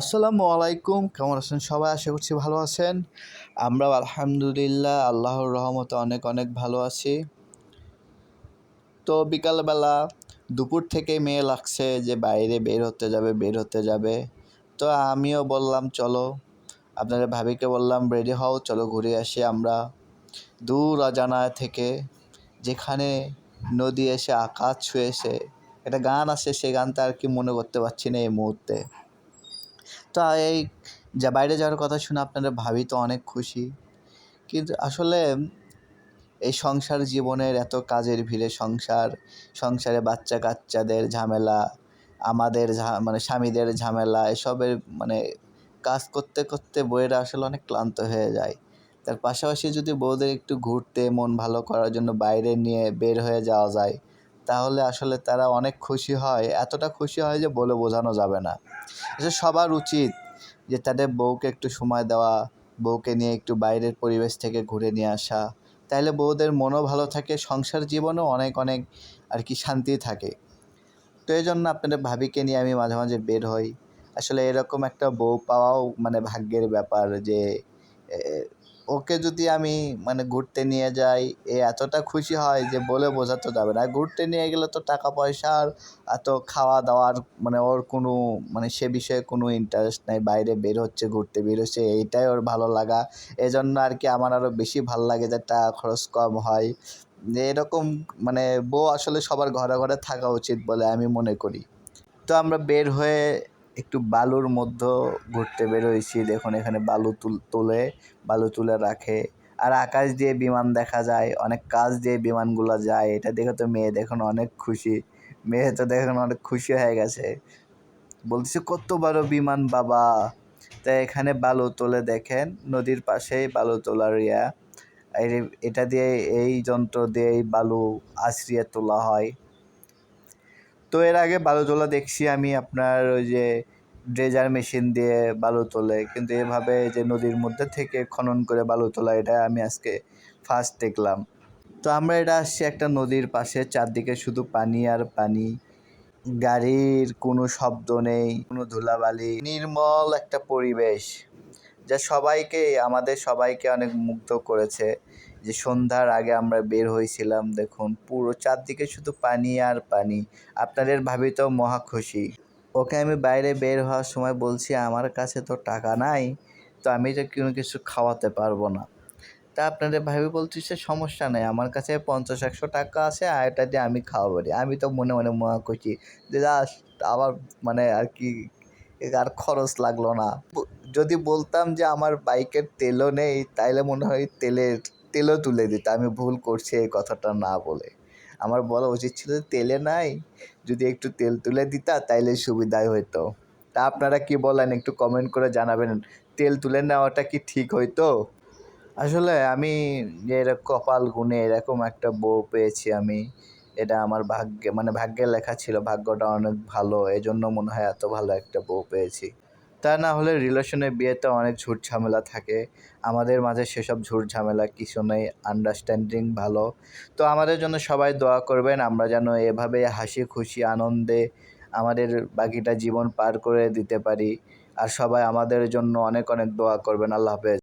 আসসালামু আলাইকুম। কেমন আছেন সবাই? আশা করছি ভালো আছেন। আমরা আলহামদুলিল্লাহ, আল্লাহর রহমতে অনেক অনেক ভালো আছি। তো বিকালবেলা দুপুর থেকে মেয়ে লাগছে যে বাইরে বের হতে যাবে, বের হতে যাবে। তো আমিও বললাম, চলো। আপনাদের ভাবিকে বললাম, রেডি হও, চলো ঘুরে আসি আমরা। দূর অজানা থেকে যেখানে নদী এসে আকাশ ছুঁয়েছে, একটা গান আছে সেই গানটা আর কি মনে করতে পারছি না এই মুহূর্তে। তো এই যা বাইরে যাওয়ার কথা শুনে আপনারা ভাবি তো অনেক খুশি। কিন্তু আসলে এই সংসার জীবনের এত কাজের ভিড়ে সংসার, সংসারে বাচ্চা কাচ্চাদের ঝামেলা, আমাদের মানে স্বামীদের ঝামেলা, এসবের মানে কাজ করতে করতে বইয়েরা আসলে অনেক ক্লান্ত হয়ে যায়। তার পাশাপাশি যদি বউদের একটু ঘুরতে, মন ভালো করার জন্য বাইরে নিয়ে বের হয়ে যাওয়া যায় তাহলে আসলে তারা অনেক খুশি হয়। এতটা খুশি হয় যে বলে বোঝানো যাবে না। সবার উচিত যে তাদের বউকে একটু সময় দেওয়া, বউকে নিয়ে একটু বাইরের পরিবেশ থেকে ঘুরে নিয়ে আসা। তাহলে বউদের মনও ভালো থাকে, সংসার জীবনও অনেক অনেক আর কি শান্তি থাকে। তো এই জন্য আপনাদের ভাবিকে নিয়ে আমি মাঝে মাঝে বের হই। আসলে এরকম একটা বউ পাওয়াও মানে ভাগ্যের ব্যাপার যে ওকে যদি আমি মানে ঘুরতে নিয়ে যাই, এ এতটা খুশি হয় যে বলে বোঝাতে যাবে না। ঘুরতে নিয়ে গেলে তো টাকা পয়সার এত খাওয়া দাওয়ার মানে ওর কোনো মানে সে বিষয়ে কোনো ইন্টারেস্ট নাই, বাইরে বের হচ্ছে, ঘুরতে বের হচ্ছে, এইটাই ওর ভালো লাগা। এই জন্য আর কি আমার আরও বেশি ভালো লাগে যে টাকা খরচ কম হয়। এরকম মানে বউ আসলে সবার ঘরে ঘরে থাকা উচিত বলে আমি মনে করি। তো আমরা বের হয়ে একটু বালুর মধ্যে ঘুরতে বের হয়েছি দেখুন, এখানে বালু তুল বালু তুলে রাখে। আর আকাশ দিয়ে বিমান দেখা যায়, অনেক কাজ দিয়ে বিমানগুলো যায়। এটা দেখে তো মেয়ে দেখুন অনেক খুশি। মেয়ে তো দেখুন অনেক খুশি হয়ে গেছে। বলতেছে, কত বড় বিমান বাবা। তাই এখানে বালু তোলে দেখেন, নদীর পাশেই বালু তোলার ইয়া। এটা দিয়ে এই যন্ত্র দিয়ে এই বালু আশ্রিয়ে তোলা হয়। তো এর আগে বালু তোলা দেখছি আমি আপনার ওই যে ড্রেজার মেশিন দিয়ে বালু তোলে, কিন্তু এভাবে যে নদীর মধ্যে থেকে খনন করে বালু তোলা, এটা আমি আজকে ফার্স্ট দেখলাম। তো আমরা এটা আসছি একটা নদীর পাশে, চারদিকে শুধু পানি আর পানি। গাড়ির কোনো শব্দ নেই, কোনো ধুলাবালি, নির্মল একটা পরিবেশ, যা সবাইকে, আমাদের সবাইকে অনেক মুগ্ধ করেছে। যে সন্ধ্যার আগে আমরা বের হয়েছিলাম, দেখুন, পুরো চারদিকে শুধু পানি আর পানি। আপনাদের ভাবি তো মহা খুশি। ওকে আমি বাইরে বের হওয়ার সময় বলছি, আমার কাছে তো টাকা নাই, তো আমি তো কোনো কিছু খাওয়াতে পারব না। তা আপনাদের ভাবি বলতেছে সমস্যা নেই, আমার কাছে পঞ্চাশ, একশো টাকা আছে, আর এটা দিয়ে আমি খাওয়াবো। রে আমি তো মনে মনে মনে করছি যে আবার মানে আর কি, আর খরচ লাগল না। যদি বলতাম যে, আমার বাইকের তেলও নেই, তাইলে মনে হয় তেলের, তেলও তুলে দিত। আমি ভুল করছি এই কথাটা না বলে। আমার বলা উচিত ছিল তেলে নাই, যদি একটু তেল তুলে দিতা তাইলে সুবিধাই হতো তা আপনারা কি বলেন, একটু কমেন্ট করে জানাবেন, তেল তুলে নেওয়াটা কি ঠিক হইতো? আসলে আমি যে এরকম কপাল গুনে এরকম একটা বউ পেয়েছি আমি, এটা আমার ভাগ্যে মানে ভাগ্যে লেখা ছিল, ভাগ্যটা অনেক ভালো এই জন্য মনে হয় এত ভালো একটা বউ পেয়েছি। তা না হলে রিলেশনে বিয়েতে অনেক ঝুট ঝামেলা থাকে। আমাদের মাঝে সেসব ঝুট ঝামেলা কিছু নেই আন্ডারস্ট্যান্ডিং ভালো। তো আমাদের জন্য সবাই দোয়া করবেন, আমরা যেন এভাবে হাসি, খুশি, আনন্দে আমাদের বাকিটা জীবন পার করে দিতে পারি। আর সবাই আমাদের জন্য অনেক অনেক দোয়া করবেন, আল্লাহ হাফেজ।